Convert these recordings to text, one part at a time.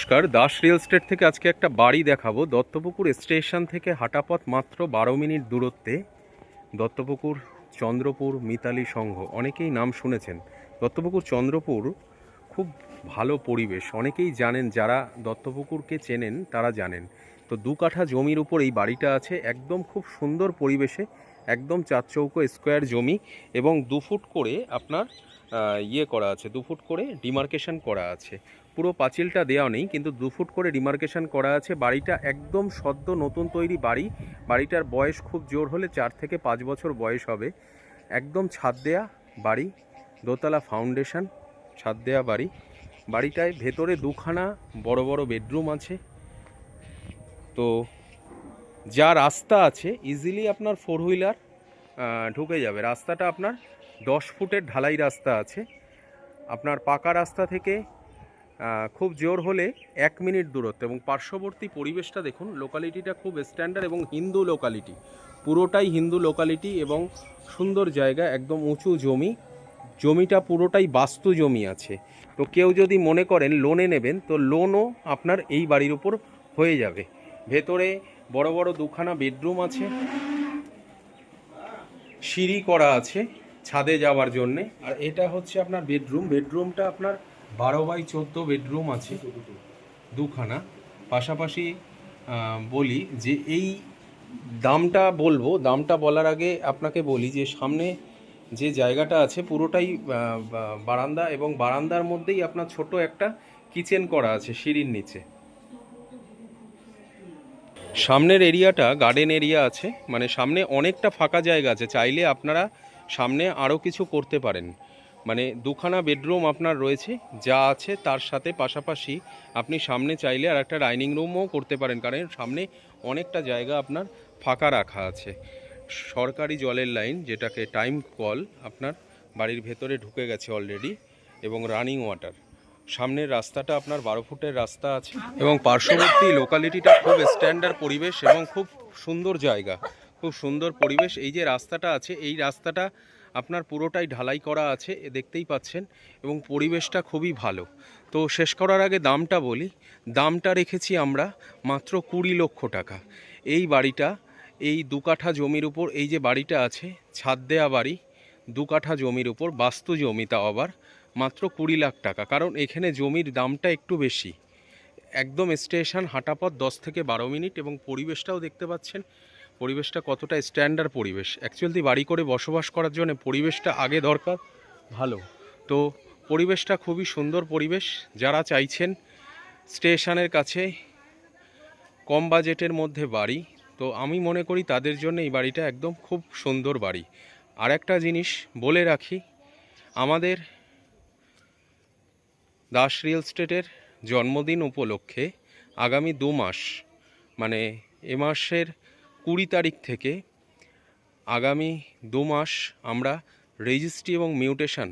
নমস্কার। Das real estate থেকে আজকে একটা বাড়ি দেখাবো। দত্তপুকুর স্টেশন থেকে হাঁটাপথ মাত্র বারো মিনিট দূরত্বে। দত্তপুকুর চন্দ্রপুর মিতালি সংঘ, অনেকেই নাম শুনেছেন। দত্তপুকুর চন্দ্রপুর খুব ভালো পরিবেশ। অনেকেই জানেন, যারা দত্তপুকুরকে চেনেন তারা জানেন। তো দু কাঠা জমির উপর এই বাড়িটা আছে। একদম খুব সুন্দর পরিবেশে একদম চার চৌকো স্কোয়ার জমি এবং দু ফুট করে আপনার ইয়ে করা আছে, দু ফুট করে ডিমার্কেশন করা আছে। পুরো পাঁচিলটা দেওয়া নেই, কিন্তু দু ফুট করে ডিমার্কেশন করা আছে। বাড়িটা একদম সদ্য নতুন তৈরি বাড়ি। বাড়িটার বয়স খুব জোর হলে চার থেকে পাঁচ বছর বয়স হবে। একদম ছাদ দেয়া বাড়ি, দোতলা ফাউন্ডেশন, ছাদ দেয়া বাড়ি। বাড়িটায় ভেতরে দুখানা বড় বড় বেডরুম আছে। তো যা রাস্তা আছে ইজিলি আপনার ফোর হুইলার ঢুকে যাবে। রাস্তাটা আপনার দশ ফুটের ঢালাই রাস্তা আছে। আপনার পাকা রাস্তা থেকে খুব জোর হলে এক মিনিট দূরত্ব এবং পার্শ্ববর্তী পরিবেশটা দেখুন লোকালিটিটা খুব স্ট্যান্ডার্ড এবং হিন্দু লোকালিটি পুরোটাই হিন্দু লোকালিটি এবং সুন্দর জায়গা, একদম উঁচু জমি। জমিটা পুরোটাই বাস্তু জমি আছে। তো কেউ যদি মনে করেন লোনে নেবেন, তো লোনও আপনার এই বাড়ির উপর হয়ে যাবে। ভেতরে বড় বড় দুখানা বেডরুম আছে। সিঁড়ি করা আছে ছাদে যাওয়ার জন্যে। আর এটা হচ্ছে আপনার বেডরুম। বেডরুমটা আপনার বারো বাই চোদ্দ বেডরুম আছে। দুখানা। পাশাপাশি বলি যে এই দামটা বলব, দামটা বলার আগে আপনাকে বলি যে সামনে যে জায়গাটা আছে পুরোটাই বারান্দা এবং বারান্দার মধ্যেই আপনার ছোট একটা কিচেন করা আছে সিঁড়ির নিচে। সামনের এরিয়াটা গার্ডেন এরিয়া আছে মানে সামনে অনেকটা ফাঁকা জায়গা আছে, চাইলে আপনারা সামনে আরও কিছু করতে পারেন। মানে দুখানা বেডরুম আপনার রয়েছে, যা আছে তার সাথে পাশাপাশি আপনি সামনে চাইলে আর একটা ডাইনিং রুমও করতে পারেন, কারণ সামনে অনেকটা জায়গা আপনার ফাঁকা রাখা আছে। সরকারি জলের লাইন যেটাকে টাইম কল আপনার বাড়ির ভেতরে ঢুকে গেছে অলরেডি এবং রানিং ওয়াটার সামনের রাস্তাটা আপনার বারো ফুটের রাস্তা আছে। এবং পার্শ্ববর্তী লোকালিটিটা খুব স্ট্যান্ডার্ড পরিবেশ এবং খুব সুন্দর জায়গা। খুব সুন্দর পরিবেশ। এই যে রাস্তাটা আছে, এই রাস্তাটা আপনার পুরোটাই ঢালাই করা আছে দেখতেই পাচ্ছেন। এবং পরিবেশটা খুবই ভালো। তো শেষ করার আগে দামটা বলি। দামটা রেখেছি আমরা মাত্র কুড়ি লক্ষ টাকা। এই বাড়িটা, এই দু কাঠা জমির উপর, এই যে বাড়িটা আছে, ছাদ দেয়া বাড়ি, দু কাঠা জমির উপর, বাস্তু জমি তাও আবার। মাত্র কুড়ি লাখ টাকা, কারণ এখানে জমির দামটা একটু বেশি। একদম স্টেশন হাঁটাপথ দশ থেকে বারো মিনিট এবং পরিবেশটাও দেখতে পাচ্ছেন, পরিবেশটা কতটা স্ট্যান্ডার্ড পরিবেশ। অ্যাকচুয়ালি বাড়ি করে বসবাস করার জন্য পরিবেশটা আগে দরকার, ভালো। তো পরিবেশটা খুবই সুন্দর পরিবেশ, যারা চাইছেন স্টেশনের কাছে কম বাজেটের মধ্যে বাড়ি, তো আমি মনে করি তাদের জন্য এই বাড়িটা একদম খুব সুন্দর বাড়ি। আর একটা জিনিস বলে রাখি, আমাদের দাস রিয়েল স্টেটের জন্মদিন উপলক্ষে আগামী দু মাস মানে এ মাসের কুড়ি তারিখ থেকে আগামী দু মাস আমরা রেজিস্ট্রি এবং মিউটেশন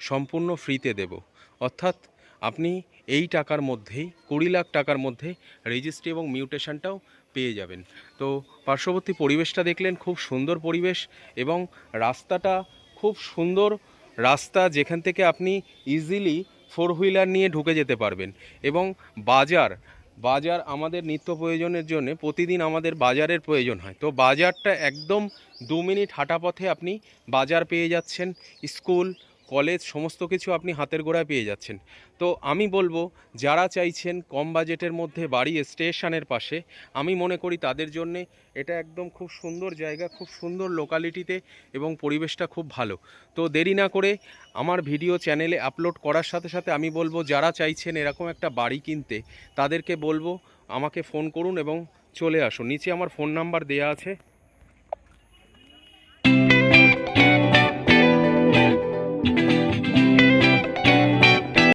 সম্পূর্ণ ফ্রিতে দেব। অর্থাৎ আপনি এই টাকার মধ্যেই, কুড়ি লাখ টাকার মধ্যে রেজিস্ট্রি এবং মিউটেশনটাও পেয়ে যাবেন। তো পার্শ্ববর্তী পরিবেশটা দেখলেন, খুব সুন্দর পরিবেশ এবং রাস্তাটা খুব সুন্দর রাস্তা যেখান থেকে আপনি ইজিলি ফোর হুইলার নিয়ে ঢুকে যেতে পারবেন। এবং বাজার বাজার আমাদের নিত্য প্রয়োজনের জন্য প্রতিদিন আমাদের বাজারের প্রয়োজন হয়। তো বাজারটা একদম দু মিনিট হাঁটা পথে আপনি বাজার পেয়ে যাচ্ছেন, স্কুল কলেজ সমস্ত কিছু আপনি হাতের গোড়ায় পেয়ে যাচ্ছেন। তো আমি বলব, যারা চাইছেন কম বাজেটের মধ্যে বাড়ি স্টেশনের পাশে, আমি মনে করি তাদের জন্যে এটা একদম খুব সুন্দর জায়গা, খুব সুন্দর লোকালিটিতে এবং পরিবেশটা খুব ভালো। তো দেরি না করে আমার ভিডিও চ্যানেলে আপলোড করার সাথে সাথে আমি বলব, যারা চাইছেন এরকম একটা বাড়ি কিনতে, তাদেরকে বলব আমাকে ফোন করুন এবং চলে আসুন। নিচে আমার ফোন নাম্বার দেয়া আছে।